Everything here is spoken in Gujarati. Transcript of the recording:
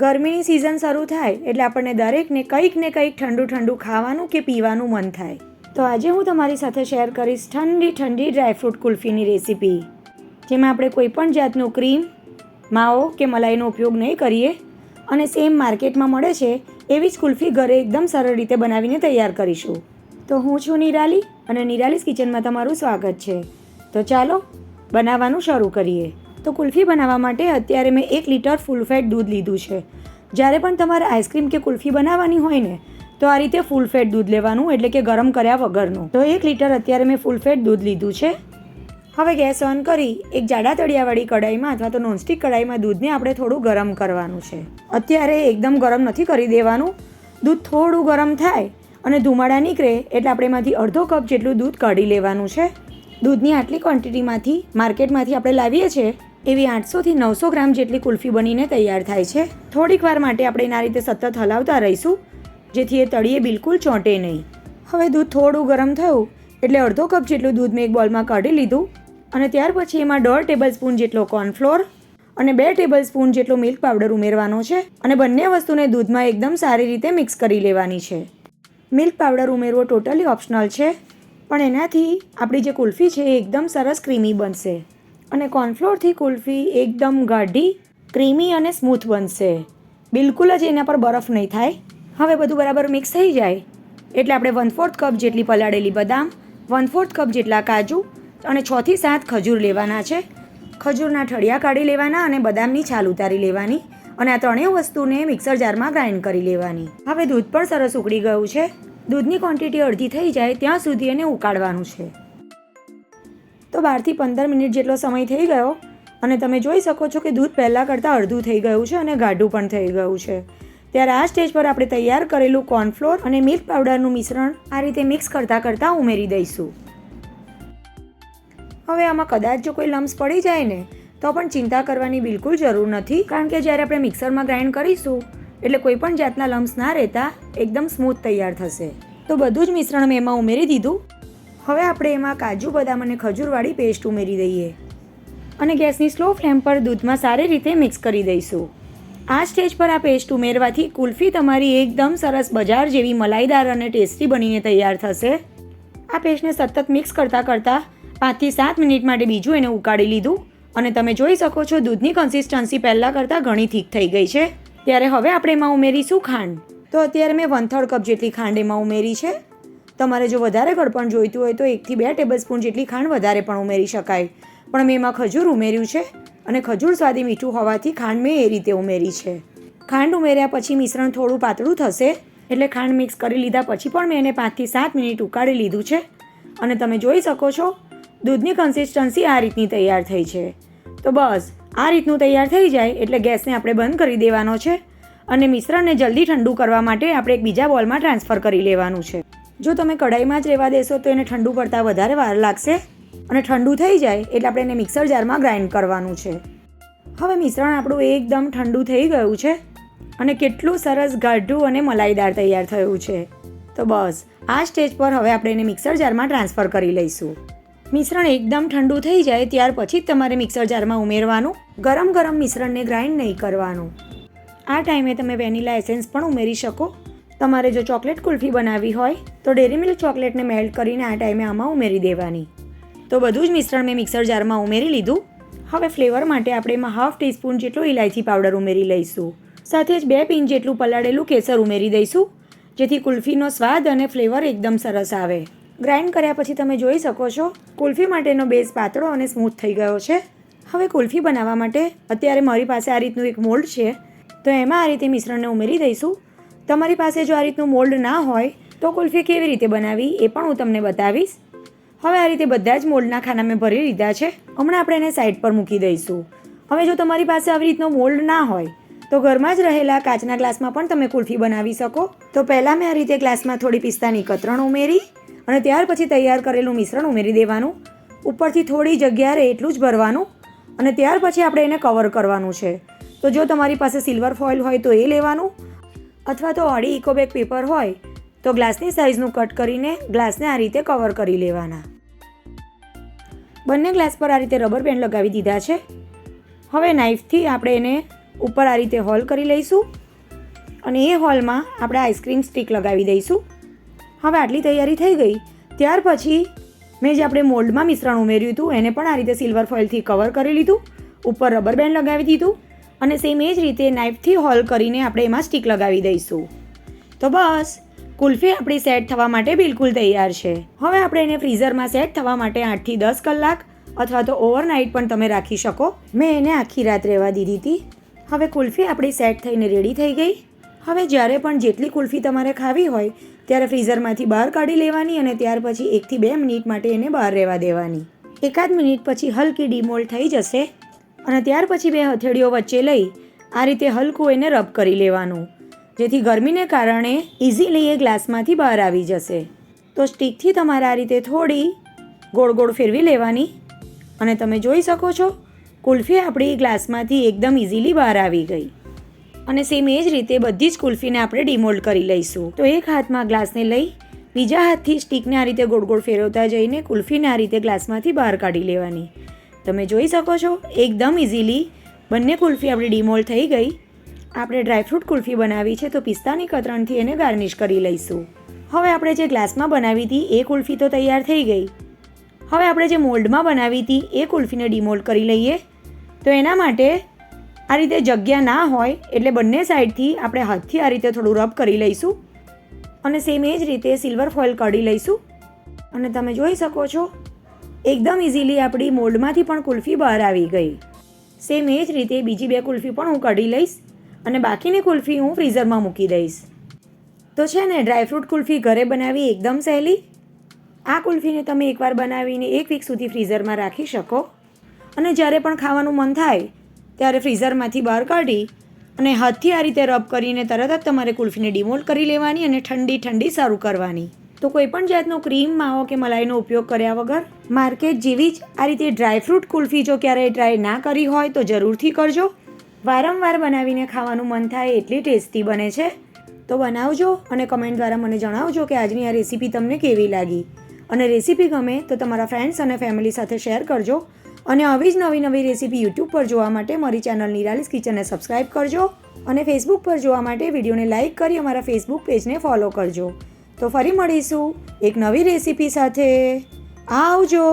ગરમીની સિઝન શરૂ થાય એટલે આપણને દરેકને કંઈક ને કંઈક ઠંડુ ઠંડુ ખાવાનું કે પીવાનું મન થાય. તો આજે હું તમારી સાથે શેર કરીશ ઠંડી ઠંડી ડ્રાયફ્રૂટ કુલ્ફીની રેસીપી જેમાં આપણે કોઈ પણ જાતનું ક્રીમ માવો કે મલાઈનો ઉપયોગ નહીં કરીએ અને સેમ માર્કેટમાં મળે છે એવી જ કુલ્ફી ઘરે એકદમ સરળ રીતે બનાવીને તૈયાર કરીશું. તો હું છું નિરાલી અને નિરાલીસ કિચનમાં તમારું સ્વાગત છે. તો ચાલો બનાવવાનું શરૂ કરીએ. તો કુલ્ફી બનાવવા માટે અત્યારે મેં એક લીટર ફૂલ ફેટ દૂધ લીધું છે. જ્યારે પણ તમારે આઈસ્ક્રીમ કે કુલ્ફી બનાવવાની હોય ને, તો આ રીતે ફૂલ ફેટ દૂધ લેવાનું, એટલે કે ગરમ કર્યા વગરનું. તો એક લીટર અત્યારે મેં ફૂલ ફેટ દૂધ લીધું છે. હવે ગેસ ઓન કરી એક જાડા તળિયાવાળી કઢાઈમાં અથવા તો નોનસ્ટિક કઢાઈમાં દૂધને આપણે થોડું ગરમ કરવાનું છે. અત્યારે એકદમ ગરમ નથી કરી દેવાનું. દૂધ થોડું ગરમ થાય અને ધુમાડા નીકળે, એટલે આપણે એમાંથી અડધો કપ જેટલું દૂધ કાઢી લેવાનું છે. દૂધની આટલી ક્વોન્ટિટીમાંથી માર્કેટમાંથી આપણે લાવીએ છીએ એવી આઠસોથી નવસો ગ્રામ જેટલી કુલ્ફી બનીને તૈયાર થાય છે. થોડીક વાર માટે આપણે એના રીતે સતત હલાવતા રહીશું, જેથી એ તળીએ બિલકુલ ચોંટે નહીં. હવે દૂધ થોડું ગરમ થયું, એટલે અડધો કપ જેટલું દૂધ મેં એક બોલમાં કાઢી લીધું અને ત્યાર પછી એમાં દોઢ ટેબલ સ્પૂન જેટલો કોર્નફ્લોર અને બે ટેબલ સ્પૂન જેટલો મિલ્ક પાવડર ઉમેરવાનો છે અને બંને વસ્તુને દૂધમાં એકદમ સારી રીતે મિક્સ કરી લેવાની છે. મિલ્ક પાવડર ઉમેરવો ટોટલી ઓપ્શનલ છે, પણ એનાથી આપણી જે કુલ્ફી છે એ એકદમ સરસ ક્રીમી બનશે. અને કોર્નફ્લોરથી કુલ્ફી એકદમ ગાઢી, ક્રીમી અને સ્મૂથ બનશે. બિલકુલ જ એના પર બરફ નહીં થાય. હવે બધું બરાબર મિક્સ થઈ જાય. એટલે આપણે વન ફોર્થ કપ જેટલી પલાળેલી બદામ વન ફોર્થ કપ જેટલા કાજુ અને છથી સાત ખજૂર લેવાના છે. ખજૂરના ઠળિયા કાઢી લેવાના અને બદામની છાલ ઉતારી લેવાની અને આ ત્રણેય વસ્તુને મિક્સર જારમાં ગ્રાઇન્ડ કરી લેવાની. હવે દૂધ પણ સરસ ઉકળી ગયું છે. દૂધની ક્વોન્ટિટી અડધી થઈ જાય ત્યાં સુધી એને ઉકાળવાનું છે. તો બારથી પંદર મિનિટ જેટલો સમય થઈ ગયો અને તમે જોઈ શકો છો કે દૂધ પહેલાં કરતાં અડધું થઈ ગયું છે અને ગાઢું પણ થઈ ગયું છે. ત્યારે આ સ્ટેજ પર આપણે તૈયાર કરેલું કોર્નફ્લોર અને મિલ્ક પાવડરનું મિશ્રણ આ રીતે મિક્સ કરતાં કરતાં ઉમેરી દઈશું. હવે આમાં કદાચ જો કોઈ લમ્સ પડી જાય ને, તો પણ ચિંતા કરવાની બિલકુલ જરૂર નથી. કારણ કે જ્યારે આપણે મિક્સરમાં ગ્રાઇન્ડ કરીશું, એટલે કોઈ પણ જાતના લમ્સ ના રહેતા એકદમ સ્મૂથ તૈયાર થશે. તો બધું જ મિશ્રણ મેં એમાં ઉમેરી દીધું. હવે આપણે એમાં કાજુ બદામ અને ખજૂરવાળી પેસ્ટ ઉમેરી દઈએ. અને ગેસની સ્લો ફ્લેમ પર દૂધમાં સારી રીતે મિક્સ કરી દઈશું. આ સ્ટેજ પર આ પેસ્ટ ઉમેરવાથી કુલ્ફી તમારી એકદમ સરસ બજાર જેવી મલાઈદાર અને ટેસ્ટી બનીને તૈયાર થશે. આ પેસ્ટને સતત મિક્સ કરતાં કરતાં પાંચથી સાત મિનિટ માટે બીજું એને ઉકાળી લીધું. અને તમે જોઈ શકો છો દૂધની કન્સિસ્ટન્સી પહેલાં કરતાં ઘણી થીક થઈ ગઈ છે. ત્યારે હવે આપણે એમાં ઉમેરીશું ખાંડ. તો અત્યારે મેં વન થર્ડ કપ જેટલી ખાંડ એમાં ઉમેરી છે. તમારે જો વધારે ગળપણ જોઈતું હોય તો એકથી બે ટેબલ સ્પૂન જેટલી ખાંડ વધારે પણ ઉમેરી શકાય. પણ મેં એમાં ખજૂર ઉમેર્યું છે અને ખજૂર સ્વાદી મીઠું હોવાથી ખાંડ મેં એ રીતે ઉમેરી છે. ખાંડ ઉમેર્યા પછી મિશ્રણ થોડું પાતળું થશે એટલે ખાંડ મિક્સ કરી લીધા પછી પણ મેં એને પાંચથી સાત મિનિટ ઉકાળી લીધું છે. અને તમે જોઈ શકો છો, દૂધની કન્સિસ્ટન્સી આ રીતની તૈયાર થઈ છે. તો બસ, આ રીતનું તૈયાર થઈ જાય એટલે ગેસને આપણે બંધ કરી દેવાનો છે અને મિશ્રણને જલ્દી ઠંડુ કરવા માટે આપણે એક બીજા બોલમાં ટ્રાન્સફર કરી લેવાનું છે. જો તમે કઢાઈમાં જ રહેવા દેશો તો એને ઠંડુ પડતા વધારે વાર લાગશે અને ઠંડુ થઈ જાય એટલે આપણે એને મિક્સર જારમાં ગ્રાઇન્ડ કરવાનું છે. હવે મિશ્રણ આપણું એકદમ ઠંડુ થઈ ગયું છે અને કેટલું સરસ ગાઢું અને મલાઈદાર તૈયાર થયું છે. તો બસ, આ સ્ટેજ પર હવે આપણે એને મિક્સર જારમાં ટ્રાન્સફર કરી લઈશું. મિશ્રણ એકદમ ઠંડુ થઈ જાય ત્યાર પછી જ તમારે મિક્સર જારમાં ઉમેરવાનું, ગરમ ગરમ મિશ્રણને ગ્રાઇન્ડ નહીં કરવાનું. આ ટાઈમે તમે વેનીલા એસેન્સ પણ ઉમેરી શકો તમારે જો ચોકલેટ કુલ્ફી બનાવવી હોય, તો ડેરી મિલ્ક ચોકલેટને મેલ્ટ કરીને આ ટાઈમે આમાં ઉમેરી દેવાની. તો બધું જ મિશ્રણ મેં મિક્સર જારમાં ઉમેરી લીધું. હવે ફ્લેવર માટે આપણે એમાં હાફ ટીસ્પૂન જેટલું ઇલાયચી પાવડર ઉમેરી લઈશું. સાથે જ બે પિંચ જેટલું પલાળેલું કેસર ઉમેરી દઈશું, જેથી કુલ્ફીનો સ્વાદ અને ફ્લેવર એકદમ સરસ આવે. ગ્રાઇન્ડ કર્યા પછી તમે જોઈ શકો છો, કુલ્ફી માટેનો બેઝ પાતળો અને સ્મૂથ થઈ ગયો છે. હવે કુલ્ફી બનાવવા માટે અત્યારે મારી પાસે આ રીતનું એક મોલ્ડ છે. તો એમાં આ રીતે મિશ્રણને ઉમેરી દઈશું. તમારી પાસે જો આ રીતનું મોલ્ડ ના હોય, તો કુલ્ફી કેવી રીતે બનાવી એ પણ હું તમને બતાવીશ. હવે આ રીતે બધા જ મોલ્ડના ખાના મેં ભરી લીધા છે. હમણાં આપણે એને સાઈડ પર મૂકી દઈશું. હવે જો તમારી પાસે આવી રીતનો મોલ્ડ ના હોય, તો ઘરમાં જ રહેલા કાચના ગ્લાસમાં પણ તમે કુલ્ફી બનાવી શકો. તો પહેલાં મેં આ રીતે ગ્લાસમાં થોડી પિસ્તાની કતરણ ઉમેરી અને ત્યાર પછી તૈયાર કરેલું મિશ્રણ ઉમેરી દેવાનું. ઉપરથી થોડી જગ્યા રહે એટલું જ ભરવાનું અને ત્યાર પછી આપણે એને કવર કરવાનું છે. તો જો તમારી પાસે સિલ્વર ફોઇલ હોય તો એ લેવાનું. અથવા તો અડી ઇકોબેક પેપર હોય, તો ગ્લાસની સાઇઝનું કટ કરીને ગ્લાસને આ રીતે કવર કરી લેવાના. બંને ગ્લાસ પર આ રીતે રબર બેન્ડ લગાવી દીધા છે. હવે નાઇફથી આપણે એને ઉપર આ રીતે હોલ કરી લઈશું અને એ હોલમાં આપણે આઈસ્ક્રીમ સ્ટીક લગાવી દઈશું. હવે આટલી તૈયારી થઈ ગઈ, ત્યાર પછી મેં જે આપણે મોલ્ડમાં મિશ્રણ ઉમેર્યું હતું, એને પણ આ રીતે સિલ્વર ફોઇલથી કવર કરી લીધું, ઉપર રબર બેન્ડ લગાવી દીધું અને સેમ એ જ રીતે નાઇફથી હોલ કરીને આપણે એમાં સ્ટીક લગાવી દઈશું. તો બસ, કુલ્ફી આપણી સેટ થવા માટે બિલકુલ તૈયાર છે. હવે આપણે એને ફ્રીઝરમાં સેટ થવા માટે આઠથી દસ કલાક અથવા તો ઓવરનાઇટ પણ તમે રાખી શકો. મેં એને આખી રાત રહેવા દીધી હતી. હવે કુલ્ફી આપણી સેટ થઈને રેડી થઈ ગઈ. હવે જ્યારે પણ જેટલી કુલ્ફી તમારે ખાવી હોય, ત્યારે ફ્રીઝરમાંથી બહાર કાઢી લેવાની અને ત્યાર પછી એકથી બે મિનિટ માટે એને બહાર રહેવા દેવાની. એકાદ મિનિટ પછી હલકી ડીમોલ્ડ થઈ જશે. અને ત્યાર પછી બે હથેળીઓ વચ્ચે લઈ આ રીતે હલકું એને રબ કરી લેવાનું. જેથી ગરમીને કારણે ઇઝીલી એ ગ્લાસમાંથી બહાર આવી જશે. તો સ્ટીકથી તમારે આ રીતે થોડી ગોળ ગોળ ફેરવી લેવાની. અને તમે જોઈ શકો છો, કુલ્ફી આપણી ગ્લાસમાંથી એકદમ ઇઝીલી બહાર આવી ગઈ. અને સેમ એ જ રીતે બધી જ કુલ્ફીને આપણે ડિમોલ્ડ કરી લઈશું. તો એક હાથમાં ગ્લાસને લઈ, બીજા હાથથી સ્ટીકને આ રીતે ગોળ ગોળ ફેરવતા જઈને કુલ્ફીને આ રીતે ગ્લાસમાંથી બહાર કાઢી લેવાની. તમે જોઈ શકો છો, એકદમ ઇઝીલી બંને કુલ્ફી આપણી ડિમોલ થઈ ગઈ. આપણે ડ્રાયફ્રૂટ કુલ્ફી બનાવી છે, તો પિસ્તાની કતરણથી એને ગાર્નિશ કરી લઈશું. હવે આપણે જે ગ્લાસમાં બનાવી હતી, એ કુલ્ફી તો તૈયાર થઈ ગઈ. હવે આપણે જે મોલ્ડમાં બનાવી હતી, એ કુલ્ફીને ડિમોલ્ડ કરી લઈએ. તો એના માટે આ રીતે જગ્યા ના હોય, એટલે બંને સાઈડથી આપણે હાથથી આ રીતે થોડું રબ કરી લઈશું. અને સેમ એ જ રીતે સિલ્વર ફોઇલ કાઢી લઈશું. અને તમે જોઈ શકો છો એકદમ ઇઝીલી આપણી મોલ્ડમાંથી પણ કુલ્ફી બહાર આવી ગઈ. સેમ એ જ રીતે બીજી બે કુલ્ફી પણ હું કાઢી લઈશ અને બાકીની કુલ્ફી હું ફ્રીઝરમાં મૂકી દઈશ. તો છે ને ડ્રાયફ્રૂટ કુલ્ફી ઘરે બનાવી એકદમ સહેલી. આ કુલ્ફીને તમે એકવાર બનાવીને એક વીક સુધી ફ્રીઝરમાં રાખી શકો. અને જ્યારે પણ ખાવાનું મન થાય, ત્યારે ફ્રીઝરમાંથી બહાર કાઢી અને હાથથી આ રીતે રબ કરીને તરત જ તમારે કુલ્ફીને ડિમોલ્ડ કરી લેવાની અને ઠંડી ઠંડી સારું કરવાની. તો કોઈ પણ જાતનો ક્રીમ માવો કે મલાઈનો ઉપયોગ કર્યા વગર માર્કેટ જેવી જ આ રીતે ડ્રાયફ્રૂટ કુલ્ફી જો ક્યારેય ટ્રાય ના કરી હોય તો જરૂરથી કરજો. વારંવાર બનાવીને ખાવાનું મન થાય એટલી ટેસ્ટી બને છે. તો બનાવજો અને કમેન્ટ દ્વારા મને જણાવજો કે આજની આ રેસીપી તમને કેવી લાગી. અને રેસીપી ગમે તો તમારા ફ્રેન્ડ્સ અને ફેમિલી સાથે શેર કરજો. અને આવી જ નવી નવી રેસીપી યુટ્યુબ પર જોવા માટે મારી ચેનલ નિરાલીસ કિચનને સબસ્ક્રાઈબ કરજો. અને ફેસબુક પર જોવા માટે વિડીયોને લાઇક કરી અમારા ફેસબુક પેજને ફોલો કરજો. તો ફરી મળીશું એક નવી રેસીપી સાથે. આવજો.